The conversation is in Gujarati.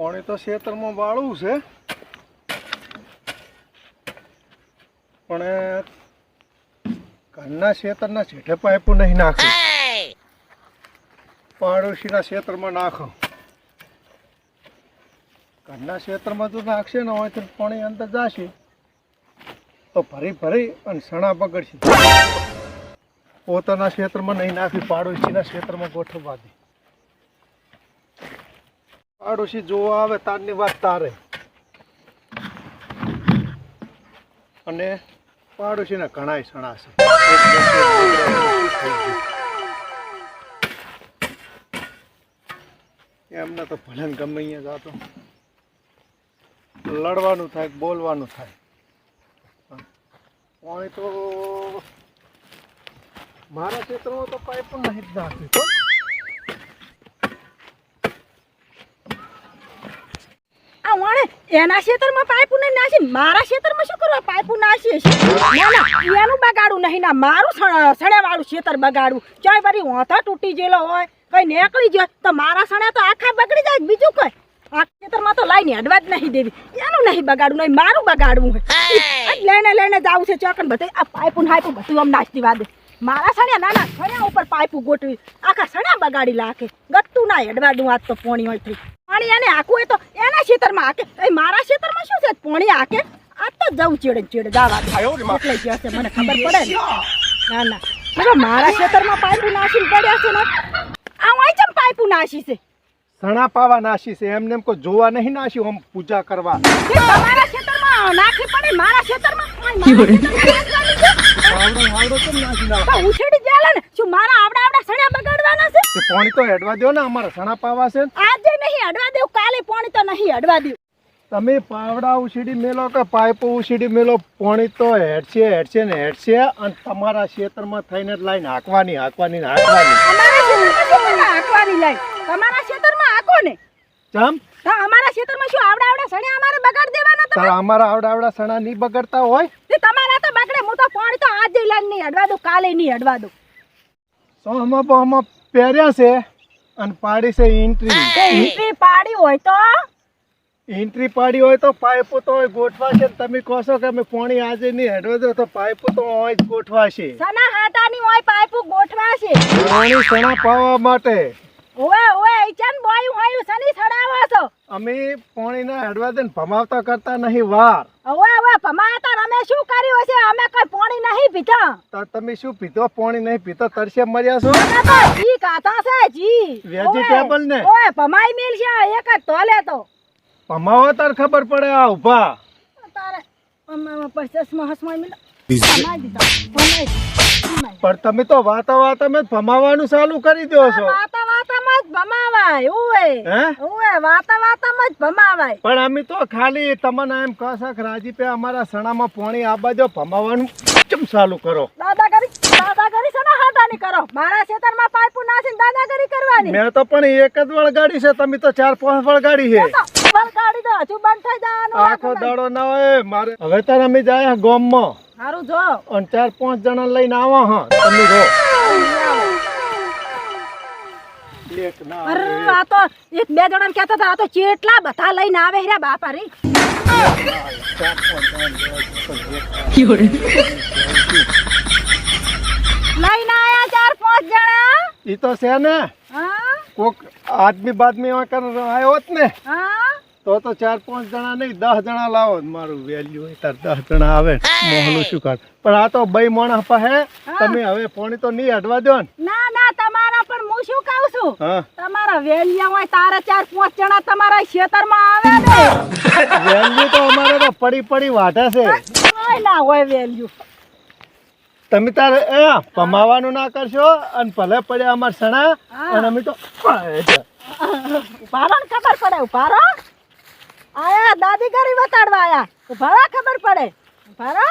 પાણી તો ખેતરમાં વાળવું છે. પણ ઘરના ખેતરના છેઠે પાઇપો નહીં નાખ્યું પાડોશીના ખેતરમાં નાખો. ઘરના ખેતરમાં જો નાખશે ને, હોય તો પાણી અંદર જશે. તો ભરી ભરી અને સણા બગડશે. પોતાના ક્ષેત્રમાં નહીં નાખી, પાડોશીના ક્ષેત્રમાં ગોઠવવા દે. પાડોશી જોવા આવે તારની વાત તારે. અને પાડોશીના ઘણાય સણા છે. એમને તો ભલે ગમે અહીંયા જાતો લડવાનું થાય, બોલવાનું થાય. પાણી તો મારા ક્ષેત્રમાં તો કાંઈ પણ નહીં જ નાખ્યું તો આ વાણે એના ખેતરમાં પાઇપું ને નાખી મારા ખેતરમાં શું કરવા પાઇપ નાખીએ છે? ના ના એનું બગાડું નહીં ના મારું સણે વાળું ખેતર બગાડું. ચાય વરી હોતા તૂટી ગયેલો હોય કઈ નીકળી જાય તો મારા સણે તો આખા બગડી જાય બીજું કઈ. આ ખેતરમાં તો લાઈને અડવા જ નહીં દેવી. એનું નહીં બગાડવું નહીં મારું બગાડવું હોય. લઈને લઈને જવું છે ચોકન બધે. આ પાઇપું ને બધું આમ નાસતી વાદે. મારા સણ્યા નાના સણ્યા ઉપર પાઇપું ગોઠવી આખા સણ્યા બગાડી લાખે. ગટ્ટું ના હેડવા દઉં આજ તો પોણી હોય પાણી એને આખું હોય તો ખેતરમાં આકે? એ મારા ખેતરમાં શું છે? પોણી આકે? આ તો જવું ચેડે ચેડે દે. એટલે જશે મને ખબર પડે ને. ના ના. હવે મારા ખેતરમાં પાઇપું નાસી પડ્યા છે ને. આ વાંચ ચમ પાઇપુ નાસી છે? સણા પાવા નાસી છે. એમને એમ કોઈ જોવા નહીં નાસી આમ પૂજા કરવા. મારા તમારા ખેતરમાં નાખી પડે મારા ખેતરમાં? ઉછેડી જાય ને. શું મારા આવડા આવડા સણા બગાડવાના છે? તે પાણી તો હેડવા દો ને અમારા સણા પાવા છે આજે નહીં અડવા દેવું? કાલે પાણી તો નહીં અડવા દેવું. તમે પાવડા ઉછીડી મેલો કે પાઇપો ઉછીડી મેલો પાણી તો હેડશે હેડશે ને હેડશે અને તમારા ક્ષેત્રમાં થઈને જ લાઈને હાંકવાની હાંકવાની હાંકવાની. અમારા હાંકવાની લાઈન. તમારા ક્ષેત્રમાં હાંકો ને. ચમ? અમારા ક્ષેત્રમાં શું આવડા આવડા સણા અમારે બગાડ દેવાના તો અમારા આવડા આવડા સણા નહીં બગડતા હોય? તે તમારા તો બગડે. હું તો પાણી તો આજે લાઈન નહીં અડવા દઉં કાલે નહીં અડવા દઉં. સો આમાં પહેર્યા છે. અને પાડી છે એન્ટ્રી. એન્ટ્રી પાડી હોય તો? એન્ટ્રી પાડી હોય તો પાઇપો તો ગોઠવા છે તમે કહો છો કે અમે પાણી આજે નહીં હેડવા દો તો પાઇપો તો હોય જ ગોઠવાશે. સના હાટાની હોય પાઇપો ગોઠવા છે પાણી સણા પાવા માટે. ઓવે ઓવે ઈચન બોય હોય સની સડાવો છો. અમે પોણીના હેડવા દે ભમાવતા કરતા નહીં વાર. હવે હવે ભમાતા અમે શું કર્યું હશે? અમે કઈ પાણી નહીં પીધા. તો તમે શું પીધો? પોણી નહીં પીતો તરસે મર્યા છો અમે તો જી કાતા છે જી વેજીટેબલ ને? ઓય ભમાઈ મિલ છે એક જ તોલે તો. ભમાવો તાર ખબર પડે આ ઊભા તારે અમે પૈસા હસમાઈ મિલ. ભમાઈ દીધા. ભમાઈ પણ તમે તો વાતા વાતામાં જ ભમાવાનું ચાલુ કરી દો છો. વાતા વાતામાં જ ભમાવાય. ઓવે હે? ઓવે વાતા વાતામાં જ ભમાવાય. પણ અમે તો ખાલી તમને એમ કસક રાજી પે અમારા સણામાં પોણી આ દો ભમાવાનું કેમ ચાલુ કરો? દાદાગીરી દાદાગીરી છે ને હાટાની કરો. મારા ખેતરમાં પાઇપો દાદા દાદાગીરી કરવાની. મેં તો પણ એક જ વળગાડી છે તમે તો ચાર પાંચ વળગાડી છે. તો દો હજુ બંધ થઈ જવાનું આખો દાડો ના હોય મારે હવે તાર અમે જાય ગામમાં. સારું જો. અને ચાર પાંચ જણા લઈને આવો હા તમે જો. એક ના અરે આ તો એક બે જણા કહેતા હતા આ તો કેટલા બધા લઈને આવે રે બાપા રે લઈને આયા ચાર પાંચ જણા? ઈ તો છે ને. હા? કોક આદમી બાદમી એવા કર આવ્યો હોત ને. હા? તો તો ચાર પાંચ જણા નહીં દસ જણા લાવો. મારું વેલ્યુ હોય તાર દસ જણા આવે. મોહલું શું કાઢ? પણ આ તો બે માણસ પાસે તમે હવે પાણી તો નહીં અડવા દો ને. ના ના તમારા પણ હું શું કહું છું? તમારા વેલ્યા હોય તારા ચાર પાંચ જણા તમારા ખેતરમાં આવે ને. વેલ્યુ તો અમારે તો પડી પડી વાટે છે. ના હોય વેલ્યુ તમે તારે એ પમાવાનું ના કરશો અને ભલે પડ્યા અમાર સણા. અને અમે તો પારણ ખબર પડે ઉભારો આયા દાદી ઘરે બતાડવા આયા. ઉભારો ખબર પડે. ઉભારો